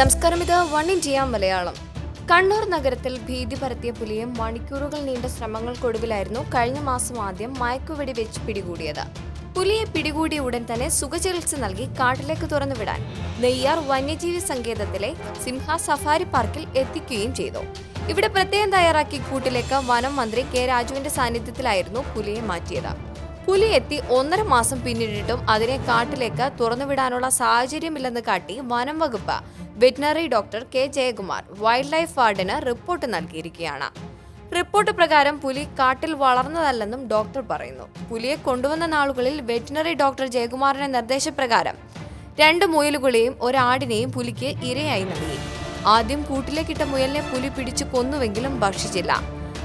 നമസ്കാരം ഇത് one India Malayalam. Kannur നഗരത്തിൽ ഭീതി പരത്തിയ പുലിയെ മണിക്കൂറുകൾ നീണ്ട ശ്രമങ്ങൾക്കൊടുവിലായിരുന്നു കഴിഞ്ഞ മാസം ആദ്യം മയക്കുവെടി വെച്ച് പിടികൂടിയത്. പുലിയെ പിടികൂടിയ ഉടൻ തന്നെ സുഖചികിത്സ നൽകി കാട്ടിലേക്ക് തുറന്നുവിടാൻ നെയ്യാർ വന്യജീവി സങ്കേതത്തിലെ സിംഹ സഫാരി പാർക്കിൽ എത്തിക്കുകയും ചെയ്തു. ഇവിടെ പ്രത്യേകം തയ്യാറാക്കി കൂട്ടിലേക്ക് വനം മന്ത്രി കെ രാജുവിന്റെ സാന്നിധ്യത്തിലായിരുന്നു പുലിയെ മാറ്റിയത്. പുലി എത്തി ഒന്നര മാസം പിന്നിട്ടിട്ടും അതിനെ കാട്ടിലേക്ക് തുറന്നുവിടാനുള്ള സാഹചര്യമില്ലെന്ന് കാട്ടി വനം വകുപ്പ് veterinary doctor K Jayakumar wild life വാർഡിന് report നൽകിയിരിക്കുകയാണ്. റിപ്പോർട്ട് പ്രകാരം പുലി കാട്ടിൽ വളർന്നതല്ലെന്നും ഡോക്ടർ പറയുന്നു. പുലിയെ കൊണ്ടുവന്ന നാളുകളിൽ വെറ്റിനറി ഡോക്ടർ ജയകുമാറിന്റെ നിർദ്ദേശപ്രകാരം രണ്ട് മുയലുകളെയും ഒരാടിനെയും പുലിക്ക് ഇരയായി നൽകി. ആദ്യം കൂട്ടിലേക്കിട്ട മുയലിനെ പുലി പിടിച്ചു കൊന്നുവെങ്കിലും ഭക്ഷിച്ചില്ല.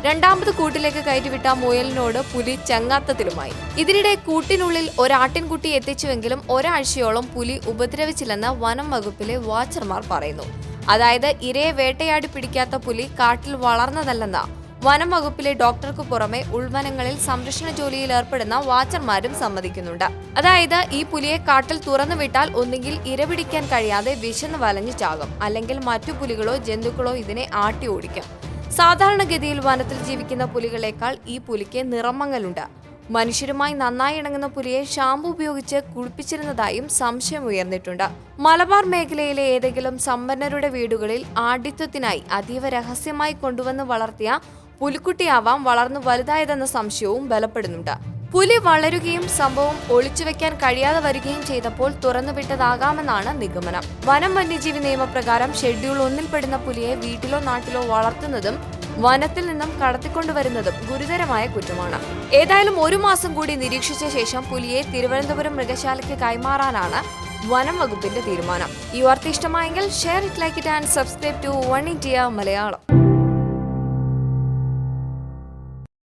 രണ്ടാമത് കൂട്ടിലേക്ക് കയറ്റിവിട്ട മുയലിനോട് പുലി ചങ്ങാത്തത്തിലുമായി ഇതിനിടെ കൂട്ടിനുള്ളിൽ ഒരാട്ടിൻകുട്ടി എത്തിച്ചുവെങ്കിലും ഒരാഴ്ചയോളം പുലി ഉപദ്രവിച്ചില്ലെന്ന് വനം വകുപ്പിലെ വാച്ചർമാർ പറയുന്നു. അതായത് ഇരയെ വേട്ടയാടി പിടിക്കാത്ത പുലി കാട്ടിൽ വളർന്നതല്ലെന്ന് വനം വകുപ്പിലെ ഡോക്ടർക്ക് പുറമെ ഉൾവനങ്ങളിൽ സംരക്ഷണ ജോലിയിൽ ഏർപ്പെടുന്ന വാച്ചർമാരും സമ്മതിക്കുന്നുണ്ട്. അതായത് ഈ പുലിയെ കാട്ടിൽ തുറന്നുവിട്ടാൽ ഒന്നുകിൽ ഇരപിടിക്കാൻ കഴിയാതെ വിശന്ന് വലഞ്ഞു ചാകും. അല്ലെങ്കിൽ മറ്റു പുലികളോ ജന്തുക്കളോ ഇതിനെ ആട്ടി ഓടിക്കും. സാധാരണഗതിയിൽ വനത്തിൽ ജീവിക്കുന്ന പുലികളെക്കാൾ ഈ പുലിക്ക് നിറമങ്ങലുണ്ട്. മനുഷ്യരുമായി നന്നായി ഇണങ്ങുന്ന പുലിയെ ഷാമ്പു ഉപയോഗിച്ച് കുളിപ്പിച്ചിരുന്നതായും സംശയം ഉയർന്നിട്ടുണ്ട്. മലബാർ മേഖലയിലെ ഏതെങ്കിലും സമ്പന്നരുടെ വീടുകളിൽ ആഢ്യത്വത്തിനായി അതീവ രഹസ്യമായി കൊണ്ടുവന്ന് വളർത്തിയ പുലിക്കുട്ടിയാവാം വളർന്നു വലുതായതെന്ന സംശയവും ബലപ്പെടുന്നുണ്ട്. പുലി വളരുകയും സംഭവം ഒളിച്ചുവെക്കാൻ കഴിയാതെ വരികയും ചെയ്തപ്പോൾ തുറന്നുവിട്ടതാകാമെന്നാണ് നിഗമനം. വനം വന്യജീവി നിയമപ്രകാരം ഷെഡ്യൂൾ ഒന്നിൽപ്പെടുന്ന പുലിയെ വീട്ടിലോ നാട്ടിലോ വളർത്തുന്നതും വനത്തിൽ നിന്നും കടത്തിക്കൊണ്ടുവരുന്നതും ഗുരുതരമായ കുറ്റമാണ്. ഏതായാലും ഒരു മാസം കൂടി നിരീക്ഷിച്ച ശേഷം പുലിയെ തിരുവനന്തപുരം മൃഗശാലയ്ക്ക് കൈമാറാനാണ് വനം വകുപ്പിന്റെ തീരുമാനം. ഈ വാർത്ത ഇഷ്ടമായെങ്കിൽ share it like it and subscribe to one India Malayalam.